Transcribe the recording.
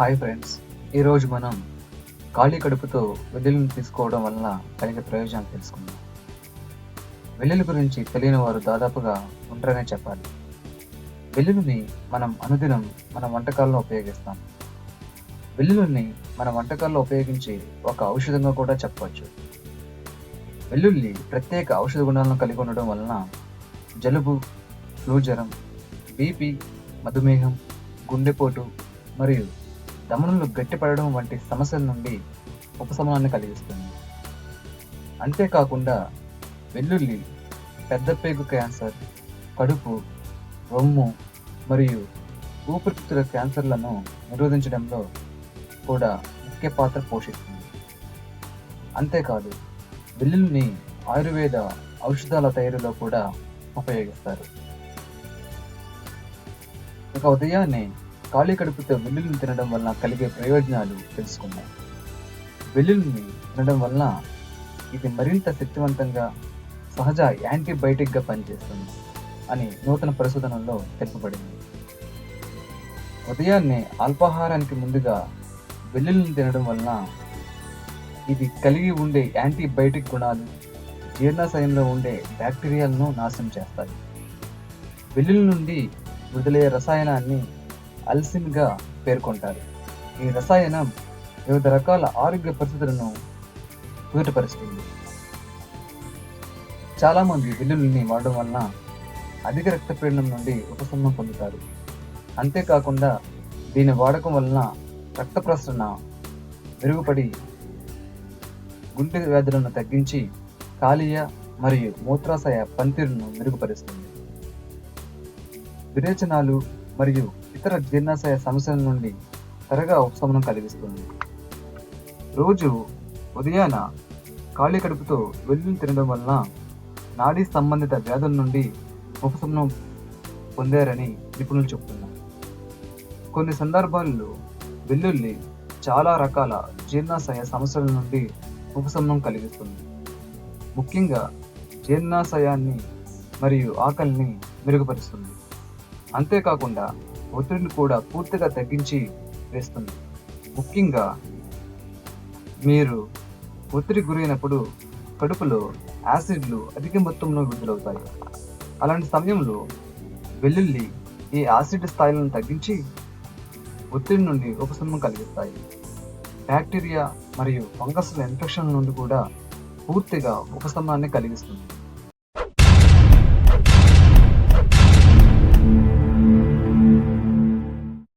Hi friends. ఈరోజు మనం ఖాళీ కడుపుతో వెల్లుల్లిని తీసుకోవడం వలన కలిగే ప్రయోజనాలు తెలుసుకుందాం. వెల్లుల్లి గురించి తెలియని వారు దాదాపుగా ఉండరనే చెప్పాలి. వెల్లుల్లిని మనం అనుదినం మన వంటకాల్లో ఉపయోగిస్తాం. వెల్లుల్లిని మన వంటకాల్లో ఉపయోగించి ఒక ఔషధంగా కూడా చెప్పవచ్చు. వెల్లుల్లి ప్రత్యేక ఔషధ గుణాలను కలిగి ఉండడం వలన జలుబు ఫ్లూ జ్వరం బీపీ మధుమేహం గుండెపోటు మరియు దమనంలో గట్టిపడడం వంటి సమస్యల నుండి ఉపశమనాన్ని కలిగిస్తుంది. అంతేకాకుండా వెల్లుల్లి పెద్ద పేగు క్యాన్సర్ కడుపు రొమ్ము మరియు ఊపిరితిత్తుల క్యాన్సర్లను నిరోధించడంలో కూడా ముఖ్య పాత్ర పోషిస్తుంది. అంతేకాదు వెల్లుల్లిని ఆయుర్వేద ఔషధాల తయారీలో కూడా ఉపయోగిస్తారు. ఇక ఉదయాన్నే ఖాళీ కడుపుతో వెల్లుల్లిని తినడం వలన కలిగే ప్రయోజనాలు తెలుసుకుందాం. వెల్లుల్లిని తినడం వలన ఇది మరింత శక్తివంతంగా సహజ యాంటీబయాటిక్గా పనిచేస్తుంది అని నూతన పరిశోధనల్లో తెలుపబడింది. ఉదయాన్నే అల్పాహారానికి ముందుగా వెల్లుల్లిని తినడం వలన ఇది కలిగి ఉండే యాంటీబయాటిక్ గుణాలు జీర్ణాశయంలో ఉండే బ్యాక్టీరియాలను నాశనం చేస్తాయి. వెల్లుల్లి నుండి విడుదలయ్యే రసాయనాన్ని అల్సిన్గా పేర్కొంటారు. ఈ రసాయనం వివిధ రకాల ఆరోగ్య పరిస్థితులను కుదుటపరుస్తుంది. చాలామంది వెల్లుల్లిని వాడడం వలన అధిక రక్తపీడనం నుండి ఉపశమనం పొందుతారు. అంతేకాకుండా దీని వాడకం వలన రక్త ప్రసరణ మెరుగుపడి గుండె వ్యాధులను తగ్గించి కాలీయ మరియు మూత్రాశయ పనితీరును మెరుగుపరుస్తుంది. విరేచనాలు మరియు ఇతర జీర్ణాశయ సమస్యల నుండి త్వరగా ఉపశమనం కలిగిస్తుంది. రోజు ఉదయాన ఖాళీ కడుపుతో వెల్లుల్లి తినడం వలన నాడీ సంబంధిత వ్యాధుల నుండి ఉపశమనం పొందారని నిపుణులు చెబుతున్నారు. కొన్ని సందర్భాల్లో వెల్లుల్లి చాలా రకాల జీర్ణాశయ సమస్యల నుండి ఉపశమనం కలిగిస్తుంది. ముఖ్యంగా జీర్ణాశయాన్ని మరియు ఆకలిని మెరుగుపరుస్తుంది. అంతేకాకుండా ఒత్తిడిని కూడా పూర్తిగా తగ్గించి వేస్తుంది. ముఖ్యంగా మీరు ఒత్తిడి గురైనప్పుడు కడుపులో యాసిడ్లు అధిక మొత్తంలో విడుదలవుతాయి. అలాంటి సమయంలో వెల్లుల్లి ఈ యాసిడ్ స్థాయిలను తగ్గించి ఒత్తిడి నుండి ఉపశమనం కలిగిస్తాయి. బ్యాక్టీరియా మరియు ఫంగస్ల ఇన్ఫెక్షన్ నుండి కూడా పూర్తిగా ఉపశమనాన్ని కలిగిస్తుంది.